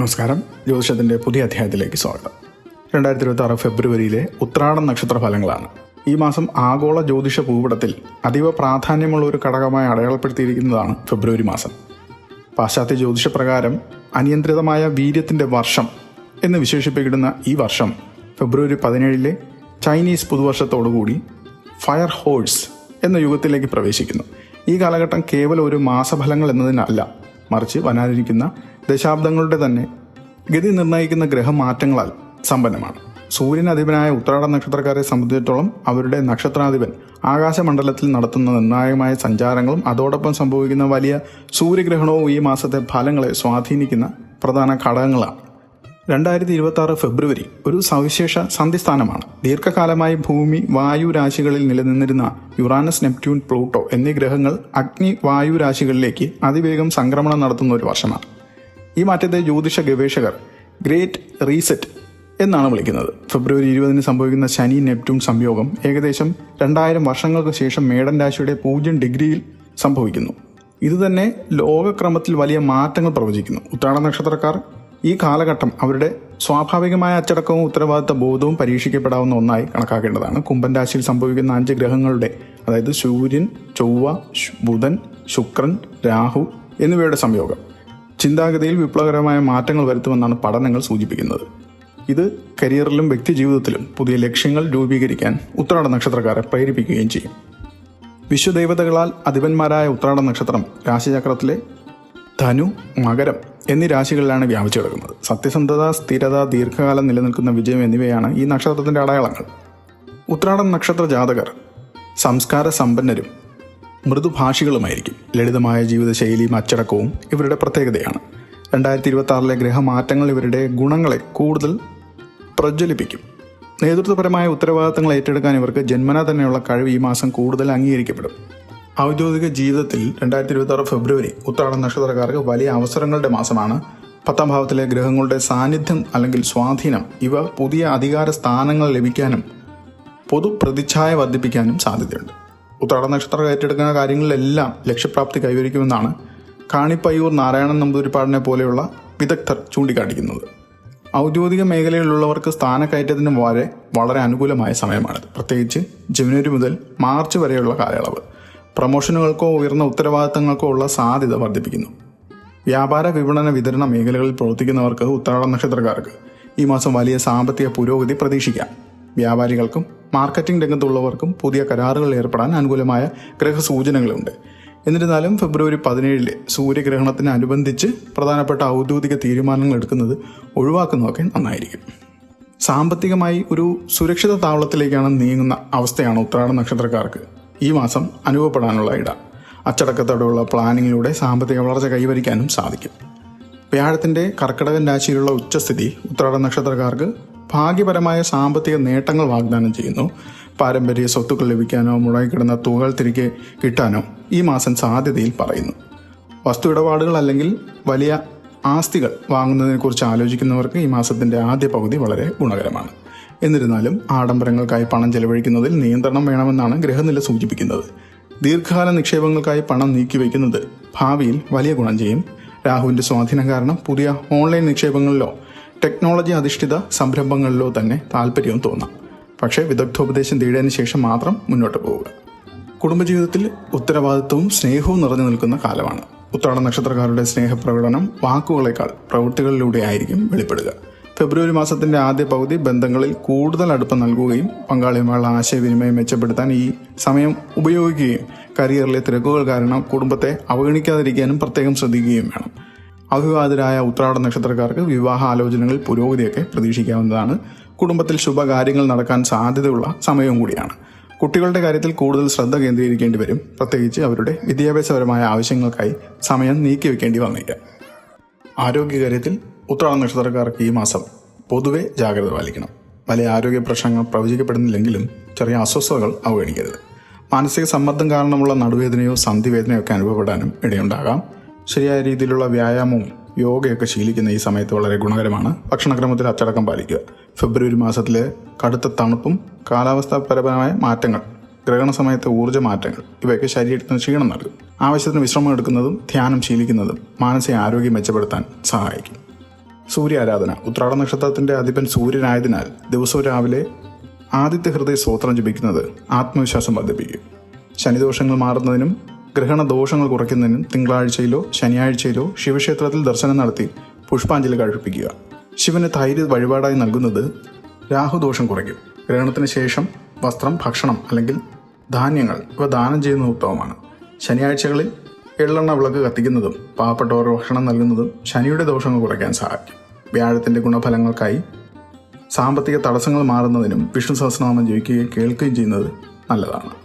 നമസ്കാരം. ജ്യോതിഷത്തിന്റെ പുതിയ അധ്യായത്തിലേക്ക് സ്വാഗതം. രണ്ടായിരത്തി ഇരുപത്തി ആറ് ഫെബ്രുവരിയിലെ ഉത്രാടം നക്ഷത്ര ഫലങ്ങളാണ്. ഈ മാസം ആഗോള ജ്യോതിഷ ഭൂപടത്തിൽ അതീവ പ്രാധാന്യമുള്ള ഒരു ഘടകമായി അടയാളപ്പെടുത്തിയിരിക്കുന്നതാണ് ഫെബ്രുവരി മാസം. പാശ്ചാത്യ ജ്യോതിഷ പ്രകാരം അനിയന്ത്രിതമായ വീര്യത്തിന്റെ വർഷം എന്ന് വിശേഷിപ്പിക്കുന്ന ഈ വർഷം ഫെബ്രുവരി പതിനേഴിലെ ചൈനീസ് പുതുവർഷത്തോടുകൂടി ഫയർ ഹോഴ്സ് എന്ന യുഗത്തിലേക്ക് പ്രവേശിക്കുന്നു. ഈ കാലഘട്ടം കേവലം ഒരു മാസഫലങ്ങൾ എന്നതിനല്ല മറിച്ച് വരാനിരിക്കുന്ന ദശാബ്ദങ്ങളുടെ തന്നെ ഗതി നിർണയിക്കുന്ന ഗ്രഹമാറ്റങ്ങളാൽ സമ്പന്നമാണ്. സൂര്യൻ അധിപനായ ഉത്രാട നക്ഷത്രക്കാരെ സംബന്ധിച്ചിടത്തോളം അവരുടെ നക്ഷത്രാധിപൻ ആകാശമണ്ഡലത്തിൽ നടത്തുന്ന നിർണായകമായ സഞ്ചാരങ്ങളും അതോടൊപ്പം സംഭവിക്കുന്ന വലിയ സൂര്യഗ്രഹണവും ഈ മാസത്തെ ഫലങ്ങളെ സ്വാധീനിക്കുന്ന പ്രധാന ഘടകങ്ങളാണ്. രണ്ടായിരത്തി ഇരുപത്തി ആറ് ഫെബ്രുവരി ഒരു സവിശേഷ സന്ധിസ്ഥാനമാണ്. ദീർഘകാലമായി ഭൂമി വായു രാശികളിൽ നിലനിന്നിരുന്ന യുറാനസ് നെപ്റ്റ്യൂൺ പ്ലൂട്ടോ എന്നീ ഗ്രഹങ്ങൾ അഗ്നി വായു രാശികളിലേക്ക് അതിവേഗം സംക്രമണം നടത്തുന്ന ഒരു വർഷമാണ്. ഈ മാറ്റത്തെ ജ്യോതിഷ ഗവേഷകർ ഗ്രേറ്റ് റീസെറ്റ് എന്നാണ് വിളിക്കുന്നത്. ഫെബ്രുവരി ഇരുപതിന് സംഭവിക്കുന്ന ശനി നെപ്റ്റ്യൂൺ സംയോഗം ഏകദേശം രണ്ടായിരം വർഷങ്ങൾക്ക് ശേഷം മേടൻ രാശിയുടെ പൂജ്യം ഡിഗ്രിയിൽ സംഭവിക്കുന്നു. ഇതുതന്നെ ലോകക്രമത്തിൽ വലിയ മാറ്റങ്ങൾ പ്രവചിക്കുന്നു. ഉത്രാട നക്ഷത്രക്കാർ ഈ കാലഘട്ടം അവരുടെ സ്വാഭാവികമായ അച്ചടക്കവും ഉത്തരവാദിത്ത ബോധവും പരീക്ഷിക്കപ്പെടാവുന്ന ഒന്നായി കണക്കാക്കേണ്ടതാണ്. കുംഭൻ രാശിയിൽ സംഭവിക്കുന്ന അഞ്ച് ഗ്രഹങ്ങളുടെ അതായത് സൂര്യൻ ചൊവ്വ ബുധൻ ശുക്രൻ രാഹു എന്നിവയുടെ സംയോഗം. ചിന്താഗതിയിൽ വിപ്ലവകരമായ മാറ്റങ്ങൾ വരുത്തുമെന്നാണ് പഠനങ്ങൾ സൂചിപ്പിക്കുന്നത്. ഇത് കരിയറിലും വ്യക്തിജീവിതത്തിലും പുതിയ ലക്ഷ്യങ്ങൾ രൂപീകരിക്കാൻ ഉത്രാട നക്ഷത്രക്കാരെ പ്രേരിപ്പിക്കുകയും ചെയ്യും. വിശ്വദേവതകളാൽ അധിപന്മാരായ ഉത്രാട നക്ഷത്രം രാശിചക്രത്തിലെ ധനു മകരം എന്നീ രാശികളിലാണ് വ്യാപിച്ചു കിടക്കുന്നത് സത്യസന്ധത സ്ഥിരത ദീർഘകാലം നിലനിൽക്കുന്ന വിജയം എന്നിവയാണ് ഈ നക്ഷത്രത്തിന്റെ അടയാളങ്ങൾ. ഉത്രാടം നക്ഷത്ര ജാതകർ സംസ്കാര സമ്പന്നരും മൃദുഭാഷികളുമായിരിക്കും. ലളിതമായ ജീവിതശൈലിയും അച്ചടക്കവും ഇവരുടെ പ്രത്യേകതയാണ്. രണ്ടായിരത്തി ഇരുപത്തി ആറിലെ ഗ്രഹമാറ്റങ്ങൾ ഇവരുടെ ഗുണങ്ങളെ കൂടുതൽ പ്രജ്വലിപ്പിക്കും. നേതൃത്വപരമായ ഉത്തരവാദിത്തങ്ങൾ ഏറ്റെടുക്കാൻ ഇവർക്ക് ജന്മന തന്നെയുള്ള കഴിവ് ഈ മാസം കൂടുതൽ അംഗീകരിക്കപ്പെടും. ഔദ്യോഗിക ജീവിതത്തിൽ രണ്ടായിരത്തി ഇരുപത്തി ഫെബ്രുവരി ഉത്രാട നക്ഷത്രക്കാർക്ക് വലിയ അവസരങ്ങളുടെ മാസമാണ്. പത്താം ഭാവത്തിലെ ഗ്രഹങ്ങളുടെ സാന്നിധ്യം അല്ലെങ്കിൽ സ്വാധീനം ഇവ പുതിയ അധികാര സ്ഥാനങ്ങൾ ലഭിക്കാനും പൊതുപ്രതിച്ഛായ വർദ്ധിപ്പിക്കാനും സാധ്യതയുണ്ട്. ഉത്രാട നക്ഷത്രം ഏറ്റെടുക്കുന്ന കാര്യങ്ങളിലെല്ലാം ലക്ഷ്യപ്രാപ്തി കൈവരിക്കുമെന്നാണ് കാണിപ്പയ്യൂർ നാരായണൻ നമ്പൂതിരിപ്പാടിനെ പോലെയുള്ള വിദഗ്ധർ ചൂണ്ടിക്കാണിക്കുന്നത് ഔദ്യോഗിക മേഖലയിലുള്ളവർക്ക് സ്ഥാനക്കയറ്റത്തിന് വരെ വളരെ അനുകൂലമായ സമയമാണിത്. പ്രത്യേകിച്ച് ജനുവരി മുതൽ മാർച്ച് വരെയുള്ള കാലയളവ്. പ്രൊമോഷനുകൾക്കോ ഉയർന്ന ഉത്തരവാദിത്തങ്ങൾക്കോ ഉള്ള സാധ്യത വർദ്ധിപ്പിക്കുന്നു. വ്യാപാര വിപണന വിതരണ മേഖലകളിൽ പ്രവർത്തിക്കുന്നവർക്ക് ഉത്രാട നക്ഷത്രക്കാർക്ക് ഈ മാസം വലിയ സാമ്പത്തിക പുരോഗതി പ്രതീക്ഷിക്കാം. വ്യാപാരികൾക്കും മാർക്കറ്റിംഗ് രംഗത്തുള്ളവർക്കും പുതിയ കരാറുകൾ ഏർപ്പെടാൻ അനുകൂലമായ ഗ്രഹസൂചനകളുണ്ട്. എന്നിരുന്നാലും ഫെബ്രുവരി പതിനേഴിലെ സൂര്യഗ്രഹണത്തിനനുബന്ധിച്ച് പ്രധാനപ്പെട്ട ഔദ്യോഗിക തീരുമാനങ്ങൾ എടുക്കുന്നത് ഒഴിവാക്കുന്നതൊക്കെ നന്നായിരിക്കും. സാമ്പത്തികമായി ഒരു സുരക്ഷിത താവളത്തിലേക്കാണ് നീങ്ങുന്ന അവസ്ഥയാണ് ഉത്രാട നക്ഷത്രക്കാർക്ക് ഈ മാസം അനുഭവപ്പെടാനുള്ള ഇട. അച്ചടക്കത്തോടെയുള്ള പ്ലാനിങ്ങിലൂടെ സാമ്പത്തിക വളർച്ച കൈവരിക്കാനും സാധിക്കും. വ്യാഴത്തിന്റെ കർക്കിടകൻ രാശിയിലുള്ള ഉച്ചസ്ഥിതി ഉത്രാട നക്ഷത്രക്കാർക്ക് ഭാഗ്യപരമായ സാമ്പത്തിക നേട്ടങ്ങൾ വാഗ്ദാനം ചെയ്യുന്നു. പാരമ്പര്യ സ്വത്തുക്കൾ ലഭിക്കാനോ മുടങ്ങിക്കിടന്ന തുകകൾ തിരികെ കിട്ടാനോ ഈ മാസം സാധ്യതയിൽ പറയുന്നു. വസ്തു ഇടപാടുകൾ അല്ലെങ്കിൽ വലിയ ആസ്തികൾ വാങ്ങുന്നതിനെക്കുറിച്ച് ആലോചിക്കുന്നവർക്ക് ഈ മാസത്തിന്റെ ആദ്യ പകുതി വളരെ ഗുണകരമാണ്. എന്നിരുന്നാലും ആഡംബരങ്ങൾക്കായി പണം ചെലവഴിക്കുന്നതിൽ നിയന്ത്രണം വേണമെന്നാണ് ഗ്രഹനില സൂചിപ്പിക്കുന്നത്. ദീർഘകാല നിക്ഷേപങ്ങൾക്കായി പണം നീക്കിവെക്കുന്നത് ഭാവിയിൽ വലിയ ഗുണം ചെയ്യും. രാഹുവിന്റെ സ്വാധീനം കാരണം പുതിയ ഓൺലൈൻ നിക്ഷേപങ്ങളിലോ ടെക്നോളജി അധിഷ്ഠിത സംരംഭങ്ങളിലോ തന്നെ താല്പര്യവും തോന്നാം. പക്ഷേ വിദഗ്ധോപദേശം തേടിയതിനു ശേഷം മാത്രം മുന്നോട്ട് പോവുക. കുടുംബജീവിതത്തിൽ ഉത്തരവാദിത്വവും സ്നേഹവും നിറഞ്ഞു നിൽക്കുന്ന കാലമാണ്. ഉത്രാട നക്ഷത്രക്കാരുടെ സ്നേഹപ്രകടനം വാക്കുകളേക്കാൾ പ്രവൃത്തികളിലൂടെ ആയിരിക്കും വെളിപ്പെടുക. ഫെബ്രുവരി മാസത്തിന്റെ ആദ്യ പകുതി ബന്ധങ്ങളിൽ കൂടുതൽ അടുപ്പം നൽകുകയും പങ്കാളിയുമായുള്ള ആശയവിനിമയം മെച്ചപ്പെടുത്താൻ ഈ സമയം ഉപയോഗിക്കുകയും കരിയറിലെ തിരക്കുകൾ കാരണം കുടുംബത്തെ അവഗണിക്കാതിരിക്കാനും പ്രത്യേകം ശ്രദ്ധിക്കുകയും വേണം. അവിവാഹിതരായ ഉത്രാട നക്ഷത്രക്കാർക്ക് വിവാഹ ആലോചനകൾ പുരോഗതിയൊക്കെ പ്രതീക്ഷിക്കാവുന്നതാണ്. കുടുംബത്തിൽ ശുഭകാര്യങ്ങൾ നടക്കാൻ സാധ്യതയുള്ള സമയവും കൂടിയാണ്. കുട്ടികളുടെ കാര്യത്തിൽ കൂടുതൽ ശ്രദ്ധ കേന്ദ്രീകരിക്കേണ്ടി വരും. പ്രത്യേകിച്ച് അവരുടെ വിദ്യാഭ്യാസപരമായ ആവശ്യങ്ങൾക്കായി സമയം നീക്കി നീക്കിവെക്കേണ്ടി വന്നേക്കാം ആരോഗ്യകാര്യത്തിൽ ഉത്രാട നക്ഷത്രക്കാർക്ക് ഈ മാസം പൊതുവെ ജാഗ്രത പാലിക്കണം. വലിയ ആരോഗ്യ പ്രശ്നങ്ങൾ പ്രവചിക്കപ്പെടുന്നില്ലെങ്കിലും ചെറിയ അസ്വസ്ഥതകൾ അവഗണിക്കരുത്. മാനസിക സമ്മർദ്ദം കാരണമുള്ള നടുവേദനയോ സന്ധിവേദനയോ ഒക്കെ അനുഭവപ്പെടാനും ഇടയുണ്ടാകാം. ശരിയായ രീതിയിലുള്ള വ്യായാമവും യോഗയൊക്കെ ശീലിക്കുന്ന ഈ സമയത്ത് വളരെ ഗുണകരമാണ്. ഭക്ഷണക്രമത്തിൽ അച്ചടക്കം പാലിക്കുക. ഫെബ്രുവരി മാസത്തിലെ കടുത്ത തണുപ്പും കാലാവസ്ഥാപരമായ മാറ്റങ്ങൾ ഗ്രഹണ സമയത്തെ ഊർജ മാറ്റങ്ങൾ ഇവയൊക്കെ ശരീരത്തിന് ക്ഷീണം നൽകും. ആവശ്യത്തിന് വിശ്രമം എടുക്കുന്നതും ധ്യാനം ശീലിക്കുന്നതും മാനസിക ആരോഗ്യം മെച്ചപ്പെടുത്താൻ സഹായിക്കും. സൂര്യാരാധന ഉത്രാട നക്ഷത്രത്തിന്റെ അധിപൻ സൂര്യനായതിനാൽ ദിവസവും രാവിലെ ആദിത്യ ഹൃദയ സ്തോത്രം ജപിക്കുന്നത് ആത്മവിശ്വാസം വർദ്ധിപ്പിക്കും. ശനിദോഷങ്ങൾ മാറുന്നതിനും ഗ്രഹണ ദോഷങ്ങൾ കുറയ്ക്കുന്നതിനും തിങ്കളാഴ്ചയിലോ ശനിയാഴ്ചയിലോ ശിവക്ഷേത്രത്തിൽ ദർശനം നടത്തി പുഷ്പാഞ്ജലി കഴിപ്പിക്കുക. ശിവന് തൈര് വഴിപാടായി നൽകുന്നത് രാഹുദോഷം കുറയ്ക്കും. ഗ്രഹണത്തിന് ശേഷം വസ്ത്രം ഭക്ഷണം അല്ലെങ്കിൽ ധാന്യങ്ങൾ ഇവ ദാനം ചെയ്യുന്നത് ഉത്തമമാണ്. ശനിയാഴ്ചകളിൽ എള്ളെണ്ണ വിളക്ക് കത്തിക്കുന്നതും പാവപ്പെട്ടവർ ഭക്ഷണം നൽകുന്നതും ശനിയുടെ ദോഷങ്ങൾ കുറയ്ക്കാൻ സഹായിക്കും. വ്യാഴത്തിന്റെ ഗുണഫലങ്ങൾക്കായി സാമ്പത്തിക തടസ്സങ്ങൾ മാറുന്നതിനും വിഷ്ണു സഹസ്രനാമം ജപിക്കുകയും കേൾക്കുകയും ചെയ്യുന്നത് നല്ലതാണ്.